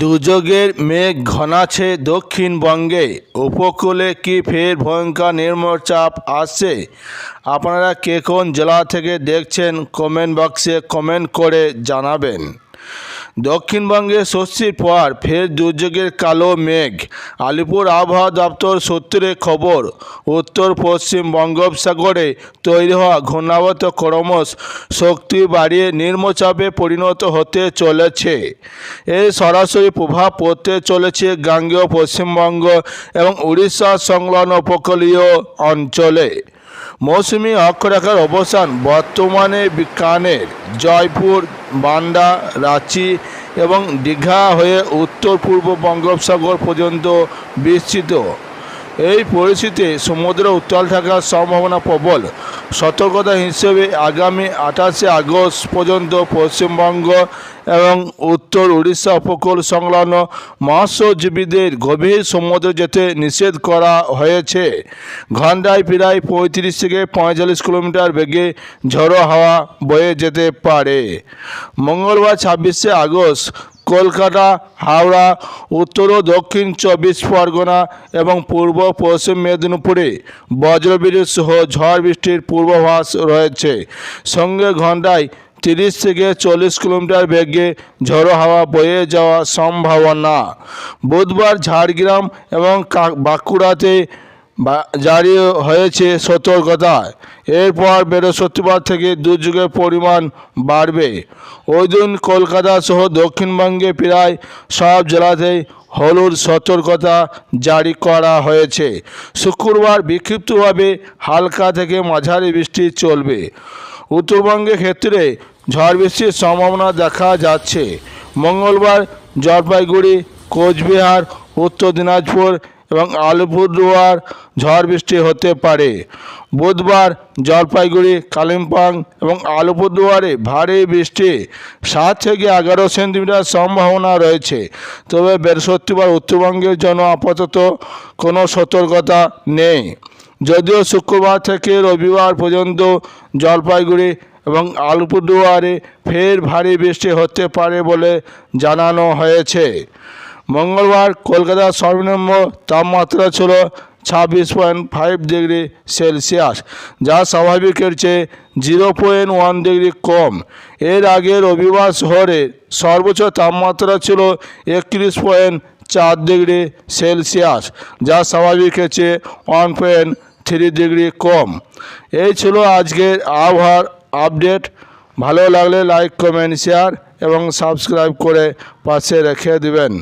দুর্যোগের মেঘ ঘনাছে দক্ষিণবঙ্গে। উপকূলে কি ফের ভয়ঙ্কর নিম্নচাপ আসছে? আপনারা কে কোন জেলা থেকে দেখছেন? কমেন্ট বক্সে কমেন্ট করে জানাবেন। দক্ষিণবঙ্গে ষষ্ঠীর পর ফের দুর্যোগের কালো মেঘ। আলিপুর আবহাওয়া দপ্তর সূত্রে খবর, উত্তর পশ্চিম বঙ্গোপসাগরে তৈরি হওয়া ঘূর্ণাবর্ত ক্রমশ শক্তি বাড়িয়ে নিম্নচাপে পরিণত হতে চলেছে। এর সরাসরি প্রভাব পড়তে চলেছে গাঙ্গেয় পশ্চিমবঙ্গ এবং উড়িষ্যা সংলগ্ন উপকূলীয় অঞ্চলে। মৌসুমি অক্ষরেখার অবস্থান বর্তমানে বিকানের জয়পুর বান্ডা রাঁচি এবং দীঘা হয়ে উত্তর পূর্ব বঙ্গোপসাগর পর্যন্ত বিস্তৃত। এই পরিস্থিতিতে সমুদ্র উত্তাল থাকার সম্ভাবনা প্রবল। সতর্কতা হিসেবে আগামী আঠাশে আগস্ট পর্যন্ত পশ্চিমবঙ্গ এবং উত্তর উড়িষ্যা উপকূল সংলগ্ন মৎস্যজীবীদের গভীর সমুদ্রে যেতে নিষেধ করা হয়েছে। ঘণ্টায় প্রায় পঁয়ত্রিশ থেকে পঁয়তাল্লিশ কিলোমিটার বেগে ঝড়ো হাওয়া বয়ে যেতে পারে। মঙ্গলবার ছাব্বিশে আগস্ট কলকাতা, হাওড়া, উত্তর ও দক্ষিণ চব্বিশ পরগনা এবং পূর্ব পশ্চিম মেদিনীপুরে বজ্রবিদ্যুৎ সহ ঝড় বৃষ্টির পূর্বাভাস রয়েছে। সঙ্গে ঘন্টায় তিরিশ থেকে চল্লিশ কিলোমিটার বেগে ঝড়ো হাওয়া বয়ে যাওয়ার সম্ভাবনা। বুধবার ঝাড়গ্রাম এবং বাঁকুড়াতে জারি হয়েছে সতর্কতা এরপর বৃহস্পতিবার থেকে দুর্যোগের পরিমাণ বাড়বে। ওই দিন কলকাতা সহ দক্ষিণবঙ্গে প্রায় সব জেলাতেই হলুদ সতর্কতা জারি করা হয়েছে। শুক্রবার বিক্ষিপ্তভাবে হালকা থেকে মাঝারি বৃষ্টি চলবে। উত্তরবঙ্গের ক্ষেত্রে ঝড় বৃষ্টির সম্ভাবনা দেখা যাচ্ছে। মঙ্গলবার জলপাইগুড়ি, কোচবিহার, উত্তর দিনাজপুর এবং আলিপুরদুয়ার ঝড় বৃষ্টি হতে পারে। বুধবার জলপাইগুড়ি, কালিম্পং এবং আলিপুরদুয়ারে ভারী বৃষ্টি, সাত থেকে এগারো সেন্টিমিটার সম্ভাবনা রয়েছে। তবে বৃহস্পতিবার উত্তরবঙ্গের জন্য আপাতত কোনো সতর্কতা নেই। যদিও শুক্রবার থেকে রবিবার পর্যন্ত জলপাইগুড়ি এবং আলিপুরদুয়ারে ফের ভারী বৃষ্টি হতে পারে বলে জানানো হয়েছে। মঙ্গলবার কলকাতার সর্বনিম্ন তাপমাত্রা ছিল ছাব্বিশ পয়েন্ট ফাইভ ডিগ্রি সেলসিয়াস, যা স্বাভাবিকের চেয়ে জিরো পয়েন্ট ওয়ান ডিগ্রি কম। এর আগে রবিবার শহরে সর্বোচ্চ তাপমাত্রা ছিল একত্রিশ পয়েন্ট চার ডিগ্রি সেলসিয়াস, যা স্বাভাবিকের চেয়ে ওয়ান পয়েন্ট থ্রি ডিগ্রি কম। এই ছিল আজকের আবহাওয়ার আপডেট। ভালো লাগলে লাইক, কমেন্ট, শেয়ার এবং সাবস্ক্রাইব করে পাশে রেখে দিবেন।